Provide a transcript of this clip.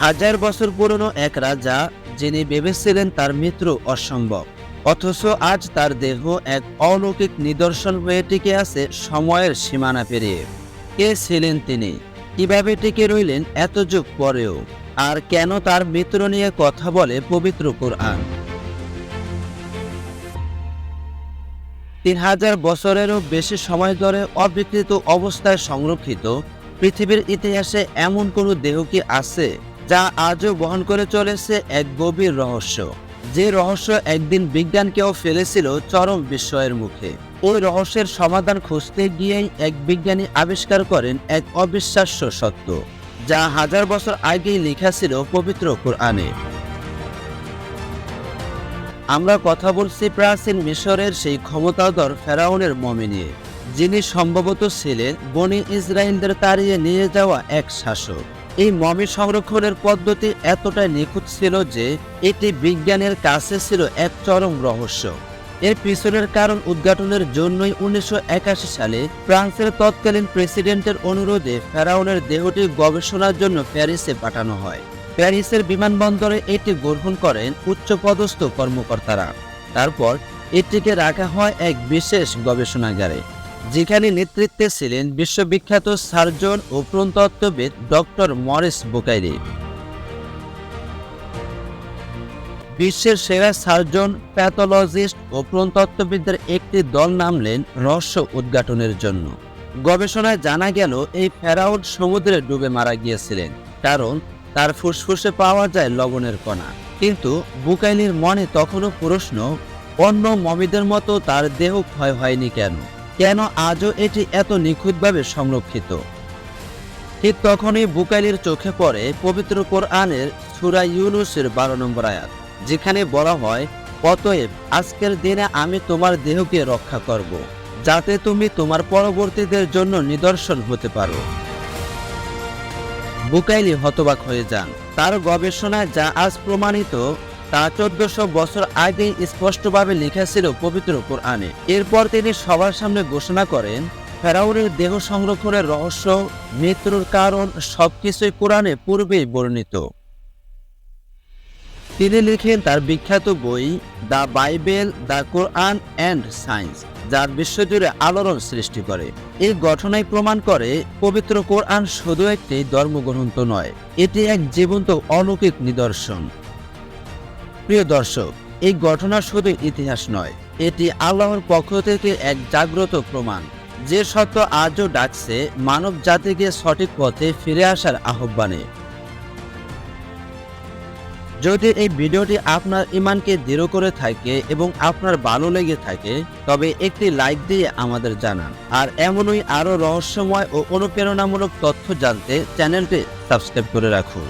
হাজার বছর পুরনো এক রাজা, যিনি ভেবেছিলেন তার মৃত্যু অসম্ভব। অথচ আজ তার দেহ এক অলৌকিক নিদর্শন হয়ে টিকে আছে সময়ের সীমানা পেরিয়ে। কে ছিলেন তিনি? কীভাবে টিকে রইলেন এত যুগ পরেও? আর কেন তার মিত্র নিয়ে কথা বলে পবিত্র কোরআন? তিন হাজার বছরেরও বেশি সময় ধরে অবিকৃত অবস্থায় সংরক্ষিত পৃথিবীর ইতিহাসে এমন কোনো দেহ কি আছে যা আজও বহন করে চলেছে এক গভীর রহস্য। যে রহস্য একদিন বিজ্ঞানকেও ফেলেছিল চরম বিস্ময়ের মুখে। ওই রহস্যের সমাধান খুঁজতে গিয়েই এক বিজ্ঞানী আবিষ্কার করেন এক অবিশ্বাস্য সত্য, যা হাজার বছর আগেই লেখা ছিল পবিত্র কোরআনে। আমরা কথা বলছি প্রাচীন মিশরের সেই ক্ষমতাধর ফেরাউনের মমি নিয়ে যিনি সম্ভবত ছিলেন বনি ইসরায়েলদের তাড়িয়ে নিয়ে যাওয়া এক শাসক। এই মমি সংরক্ষণের পদ্ধতি এতটাই নিখুঁত ছিল যে এটি বিজ্ঞানের কাছে ছিল এক চরম রহস্য। এর পিছনের কারণ উদ্ঘাটনের জন্যই উনিশশো একাশি সালে ফ্রান্সের তৎকালীন প্রেসিডেন্টের অনুরোধে ফেরাউনের দেহটি গবেষণার জন্য প্যারিসে পাঠানো হয়। প্যারিসের বিমানবন্দরে এটি গ্রহণ করেন উচ্চপদস্থ কর্মকর্তারা। তারপর এটিকে রাখা হয় এক বিশেষ গবেষণাগারে। যেখানে নেতৃত্বে ছিলেন বিশ্ববিখ্যাত সার্জন ও প্রন্তত্ত্ববিদ ডক্টর মরিস বুকাইরি। বিশ্বের সেরা সার্জন, প্যাথোলজিস্ট ও প্রন্তত্ত্ববিদদের একটি দল নামলেন রহস্য উদ্ঘাটনের জন্য। গবেষণায় জানা গেল, এই ফেরাউন সমুদ্রে ডুবে মারা গিয়েছিলেন, কারণ তার ফুসফুসে পাওয়া যায় লবণের কণা। কিন্তু বুকাইলির মনে তখনও প্রশ্ন, অন্য মমিদের মতো তার দেহ ক্ষয় হয়নি কেন? কেন আজও এটি এত নিখুঁতভাবে সংরক্ষিত? ঠিক তখনই বুকাইলির চোখে পড়ে পবিত্র কোরআনের সুরা ইউনুসের বারো নম্বর আয়াত, যেখানে বলা হয়, অতএব আজকের দিনে আমি তোমার দেহকে রক্ষা করব, যাতে তুমি তোমার পরবর্তীদের জন্য নিদর্শন হতে পারো। বুকাইলি হতবাক হয়ে যান। তার গবেষণায় যা আজ প্রমাণিত তা চোদ্দশো বছর আগেই স্পষ্টভাবে লেখা ছিল পবিত্র কোরআনে। এরপর তিনি সবার সামনে ঘোষণা করেন, ফেরাউনের দেহ সংরক্ষণের রহস্য, মৃত্যুর কারণ সবকিছুই কোরআনে পূর্বেই বর্ণিত। তিনি লিখেন তার বিখ্যাত বই, the Bible, the Quran and science যার বিশ্বজুড়ে আলোড়ন সৃষ্টি করে। এই ঘটনাই প্রমাণ করে পবিত্র কোরআন শুধু একটি ধর্মগ্রন্থ নয়, এটি এক জীবন্ত অলৌকিক নিদর্শন। প্রিয় দর্শক, এই ঘটনা শুধু ইতিহাস নয়, এটি আল্লাহর পক্ষ থেকে এক জাগ্রত প্রমাণ। যে সত্য আজও ডাকছে, মানব জাতিকে সঠিক পথে ফিরে আসার আহ্বানে। যদি এই ভিডিওটি আপনার ইমানকে দৃঢ় করে থাকে এবং আপনার ভালো লেগে থাকে, তবে একটি লাইক দিয়ে আমাদের জানান। আর এমনই আরও রহস্যময় ও অনুপ্রেরণামূলক তথ্য জানতে চ্যানেলটি সাবস্ক্রাইব করে রাখুন।